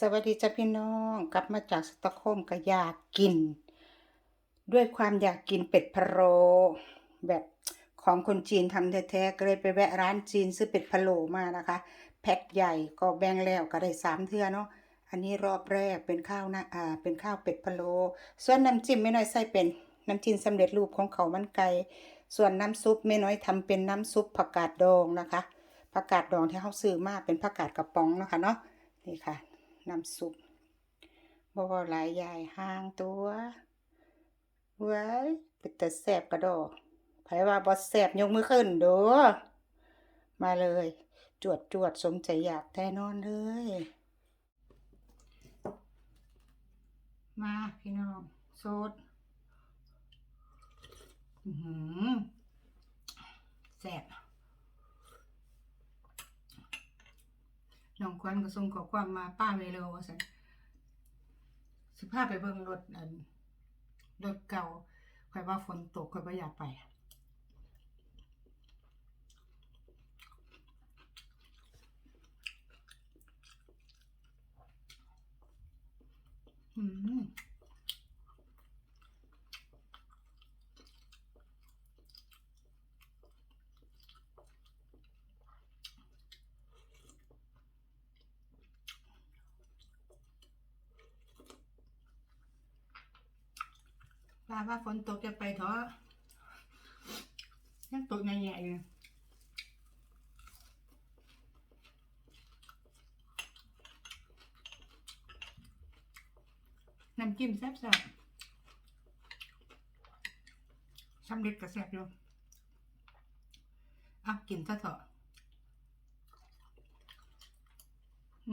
สวัสดีจ้าพี่น้องกลับมาจากสตอกโฮล์มก็อยากกิน ด้วยความอยากกินเป็ดพะโลแบบของคนจีนทำแท้ๆก็เลยไปแวะร้านจีนซื้อเป็ดพะโลมานะคะ แพ็คใหญ่ก็แบ่งแล้วก็ได้สามเทื่อเนาะอันนี้รอบแรกเป็นข้าวนะอ่าเป็นข้าวเป็ดพะโลส่วนน้ำจิ้มไม่น้อยใส่เป็นน้ำจิ้มสำเร็จรูปของเขาวมันไก่ส่วนน้ำซุปไม่น้อยทำเป็นน้ำซุปผักกาดดองนะคะผักกาดดองที่เขาซื้อมาเป็นผักกาดกระป๋องนะคะเนาะนี่ค่ะ น้ำซุปบ่บ่หลายใหญ่ห่างตัวเว้ยเป็นแต่แสบกระดอกไผว่าบ่แสบยกมือขึ้นด้อมาเลย จวดจวดสมใจอยากแน่นอนเลย มาพี่น้องโซดหือแสบ น้องควันก็ส่งข้อความมาป้าเวโลว่าซั่นสิพาไปเบิ่งรถอันรถเก่าข่อยว่าฝนตกข่อยบ่อยากไปอืม้าว่าฝนตกจะไปเถอะยังตกแง่ๆอยู่น้ำจิ้มแซ่บๆสำเร็จก็แซ่บอยู่อะกินซะเถอะอื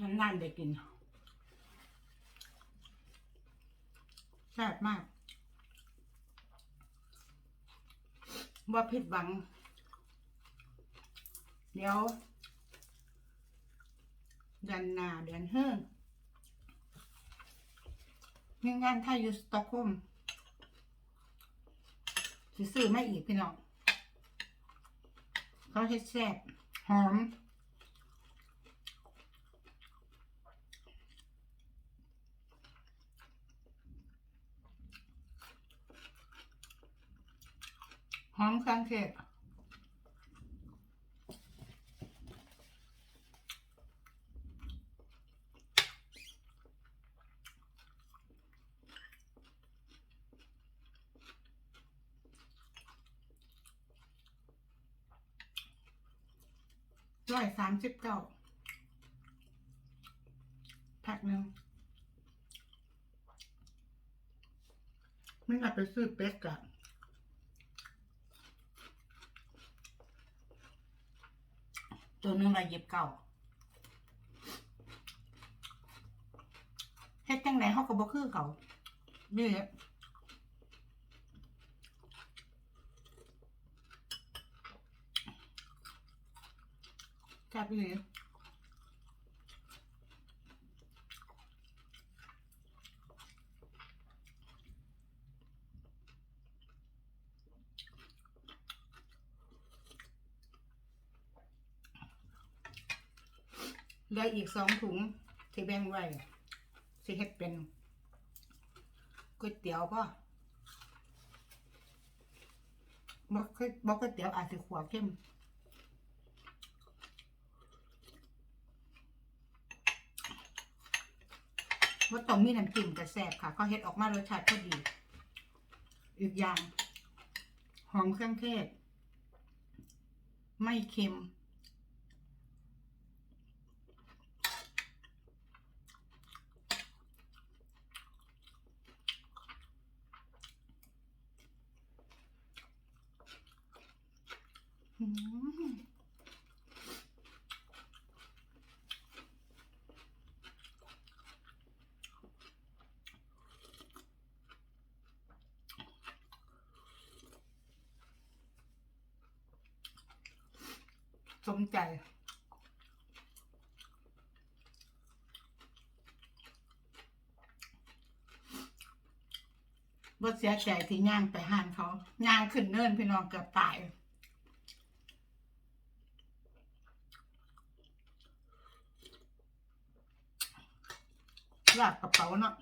นานๆได้กินแซ่บมากว่าผิดหวัง เดี๋ยวเดือนหน้าเดือนเฮือมีงานไทยอยู่สต็อกโฮมสิซื้อไม่อีกพี่น้องเขาเฮ็ดแซ่บหอม หอมเครื่องเทศร้อยสามสิบเก้าแพ็คหนึ่งไม่กลับไปซื้อเป็ดกะ ตัวนึงละเย็บเก่าเฮ็ดจังไหนเขาก็บ่คือเขานี่แหละจับอีหลี เหลืออีกสองถุงที่แบ่งไว้สิเฮ็ดเป็นก๋วยเตี๋ยวป่ะบ่เคยบ่ก๋วยเตี๋ยวอาจสิขัวเข้มว่าต้องมีน้ำจิ้มกระแสบค่ะก็เฮ็ดออกมารสชาติพอดี อีกอย่าง หอมเครื่องเทศ ไม่เค็ม สมใจ บ่เสียใจที่ย่างไปห้านเขาย่างขึ้นเนินพี่น้องเกือบตาย ลากกระเป๋าเนาะ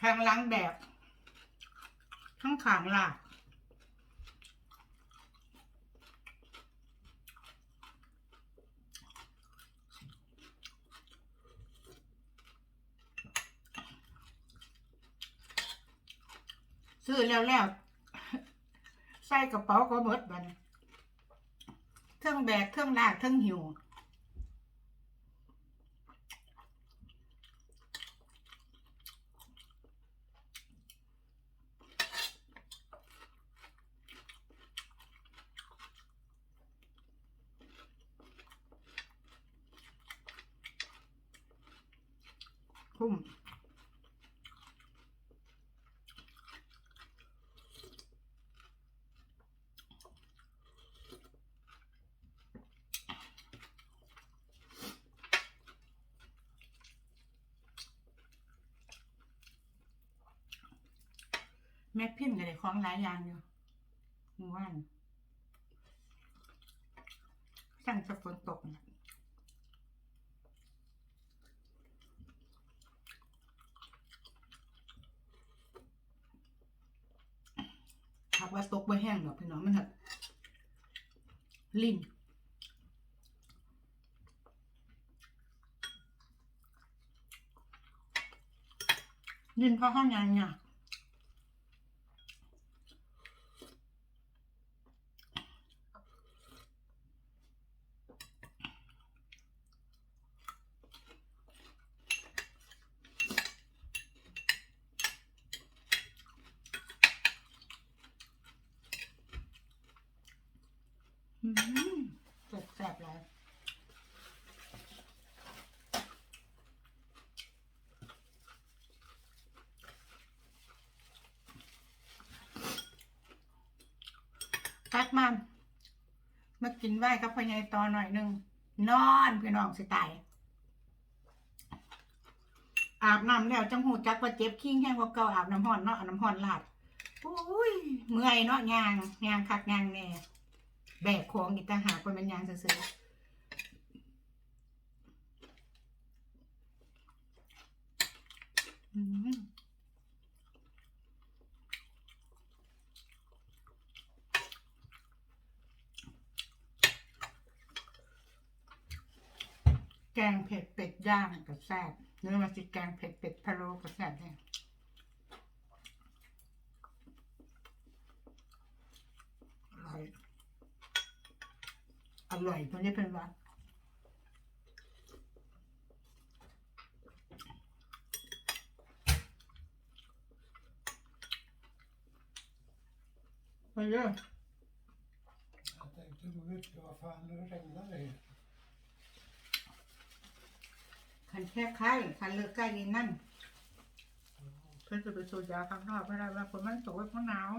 ข้างหลังแบบข้างขางลากซื้อแล้วแล้ว ใส่กระเป๋าก็เบิดบัน เครื่องแบกเครื่องลากเครื่องหิว คุ้ม แม่พิมพ์ก็ได้ของหลายอย่างอยู่เมื่อวานสั่งจะฝนตกนะถักว่าตกบ่แห้งหรอกพี่น้องมันเถอะลิ่นลิ่นเพราะห้องงานเนี่ย อืมแซ่บๆเลย ตักมาเมากินไหว้กับพ่อใหญ่ตอหน่อยหนึ่งนอนพี่น้องสิตายอาบน้ำแล้วจังหูจักว่าเจ็บขี้งแห้งกว่าเก่าอาบน้ำห่อนเนาะอาน้ำห่อนลาดอุ้ยเมื่อยเนาะยางยางคักยางแน่แบกของอีกต่างหากคนเป็นยางเสือมแก งเผ็ดเป็ดย่างกับแซ่บเนื้อมาสิแกงเผ็ดเป็ดพะโล้กับแซ่บเนี่ยอร่อยอร่อยตัวนี้เป็นว่าไปเยอะ Jag tänkte gå ut, vad fan nu regnar det. คันแค่ไข้คันเลือกใกล้นี่นั่นเพื่อนจะไปสูดยาข้างนอกไม่ได้ว่าคนมันตกไว้เพราะหนาว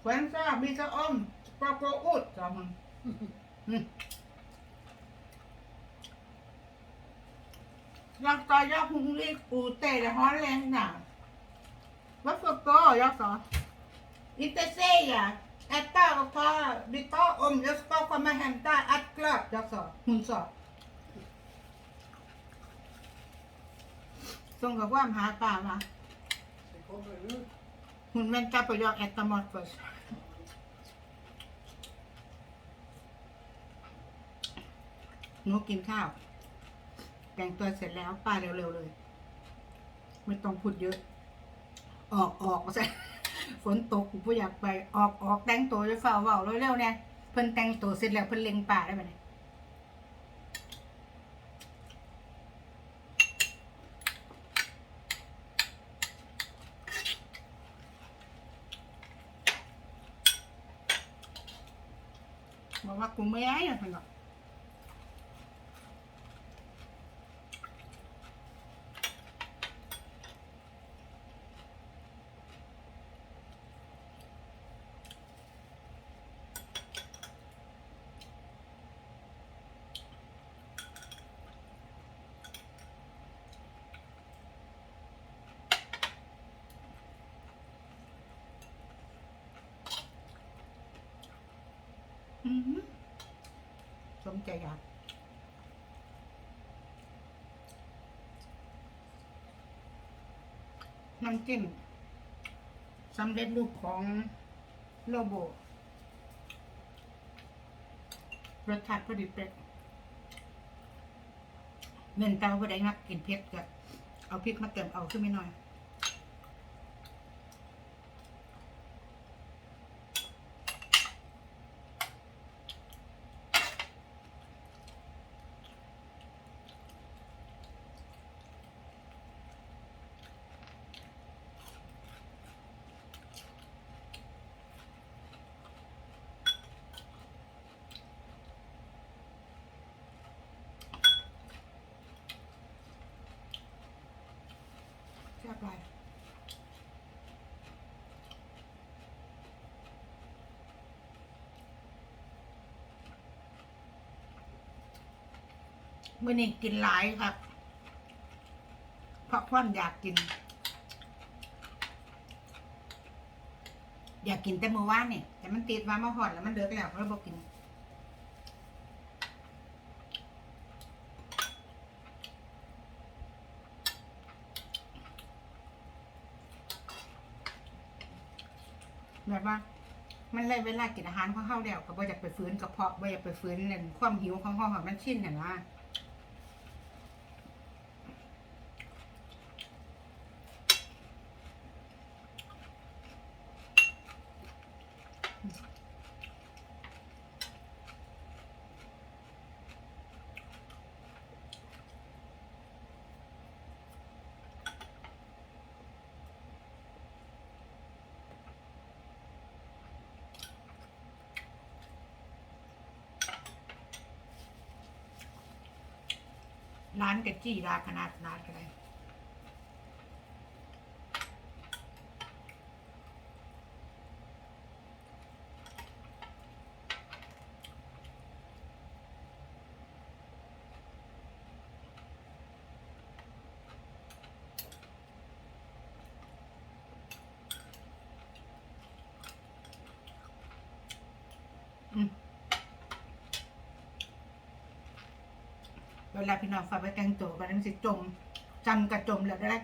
แขวนซ่ามีกระอมปลาโกอุดจอมง Jag ska jag hungrig ute, det har lämnat. Varför börjar så? Inte säga att där och tar, vi tar om, jag ska komma hem där, att klart, jag sa. Hon sa. ส่งกับว่ามหาป่ามาหุ่นแม่นกลับไปยอกแอตมอดเฟิร์สหนูกินข้าว แต่งตัวเสร็จแล้วป้าเร็วๆเลย ไม่ต้องพูดเยอะ ออกออกมาใส่ฝนตกกูอยากไปออกออกแต่งตัวจะฝ่าเบาเร็วๆเนี่ยเพิ่นแต่งตัวเสร็จแล้วเพิ่นเล็งป่าได้ไหมเนี่ยบอกว่ากูไม่ย้ายอะท่นบอก สมใจอยากน้ำจิ้มสำเร็จรูปของโลโบรสชาติพอดีเป๊ะเงินเตาพอได้งักกินเผ็ดก็เอาพริกมาเติมเอาขึ้นไม่น้อย ไรมื่อนี้กินหลายครับ เพราะความอยากกิน อยากกินแต่เมื่อวานเนี่ยแต่มันติดมามาหอดแล้วมันเลิกแล้วเราบอกกิน แบบว่า มันเลยเวลากินอาหารของเขาแล้วก็บ่อยากไปฟื้นกระเพาะบ่อยากไปฟื้นนั่นความหิวของเขาขอมันชินเห็นว่า ร้านกะจี้ราขนาดนาดอะไรอืม เวลาพี่น้องฝากไปแต่งตัวกันนั้นสิจมจำกระจมแล้วได้จะ